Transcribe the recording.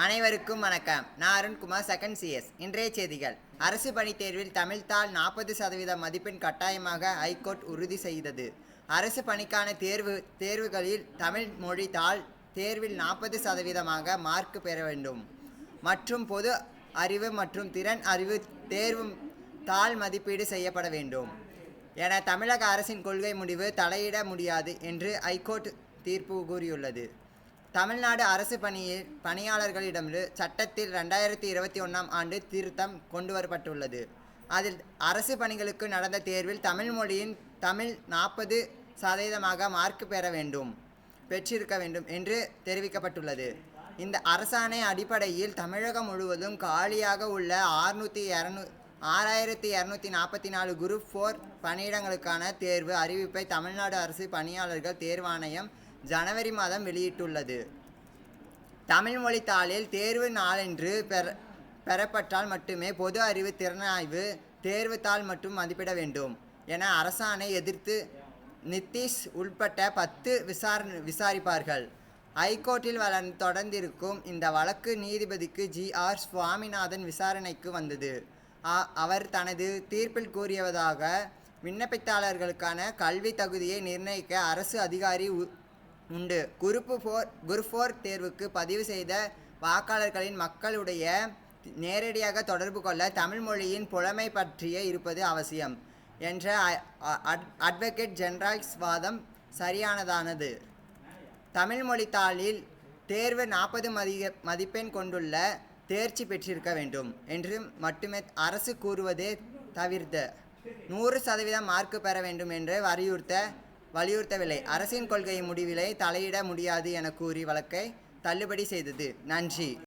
அனைவருக்கும் வணக்கம். நான் அருண்குமார் செகண்ட் சிஎஸ் இன்றைய செய்திகள். அரசு பணி தேர்வில் தமிழ்தாள் நாற்பது சதவீத மதிப்பெண் கட்டாயமாக ஹைகோர்ட் உறுதி செய்தது. அரசு பணிக்கான தேர்வு தேர்வுகளில் தமிழ் மொழி தாள் தேர்வில் நாற்பது சதவீதமாக மார்க் பெற வேண்டும். மற்றும் பொது அறிவு மற்றும் திறன் அறிவு தேர்வு தாள் மதிப்பீடு செய்யப்பட வேண்டும். என தமிழக அரசின் கொள்கை முடிவு தலையிட முடியாது என்று ஐகோர்ட் தீர்ப்பு கூறியுள்ளது. தமிழ்நாடு அரசு பணியில் பணியாளர்களிடமிருந்து சட்டத்தில் ரெண்டாயிரத்தி இருபத்தி ஒன்றாம் ஆண்டு திருத்தம் கொண்டு வரப்பட்டுள்ளது அதில் அரசு பணிகளுக்கு நடந்த தேர்வில் தமிழ் மொழியின் தமிழ் நாற்பது சதவீதமாக மார்க் பெற வேண்டும் பெற்றிருக்க வேண்டும் என்று தெரிவிக்கப்பட்டுள்ளது. இந்த அரசாணை அடிப்படையில் தமிழகம் முழுவதும் காலியாக உள்ள ஆறுநூற்றி இரநூ ஆறாயிரத்தி இரநூத்தி நாற்பத்தி நாலு குரூப் ஃபோர் பணியிடங்களுக்கான தேர்வு அறிவிப்பை தமிழ்நாடு அரசு பணியாளர்கள் தேர்வாணையம் ஜனவரி மாதம் வெளியிட்டுள்ளது. தமிழ் மொழி தாளில் தேர்வு நாளன்று பெற பெறப்பட்டால் மட்டுமே பொது அறிவு திறனாய்வு தேர்வு தாள் மட்டும் மதிப்பிட வேண்டும் என அரசாணை எதிர்த்து நிதிஷ் உள்பட்ட பத்து விசாரணை விசாரிப்பார்கள். ஐகோர்ட்டில் வளர் தொடர்ந்திருக்கும் இந்த வழக்கு நீதிபதிக்கு ஜி. ஆர். சுவாமிநாதன் விசாரணைக்கு வந்தது. அவர் தனது தீர்ப்பில் கூறியதாக விண்ணப்பித்தாளர்களுக்கான கல்வி தகுதியை நிர்ணயிக்க அரசு அதிகாரி உ- உண்டு. குரூப்பு ஃபோர் குரூப் ஃபோர் தேர்வுக்கு பதிவு செய்த வாக்காளர்களின் மக்களுடைய நேரடியாக தொடர்பு கொள்ள தமிழ் மொழியின் புலமை பற்றிய இருப்பது அவசியம் என்ற அட்- அட்வொகேட் ஜெனரல்ஸ் வாதம் சரியானதானது. தமிழ் மொழித்தாளில் தேர்வு நாற்பது மதிக மதிப்பெண் கொண்டுள்ள தேர்ச்சி பெற்றிருக்க வேண்டும் என்று மட்டுமே அரசு கூறுவதே தவிர்த்து நூறு சதவீதம் மார்க் பெற வேண்டும் என்று வலியுறுத்த வலியுறுத்தவில்லை. அரசின் கொள்கை முடிவிலை தலையிட முடியாது என கூறி வழக்கை தள்ளுபடி செய்தது. நன்றி.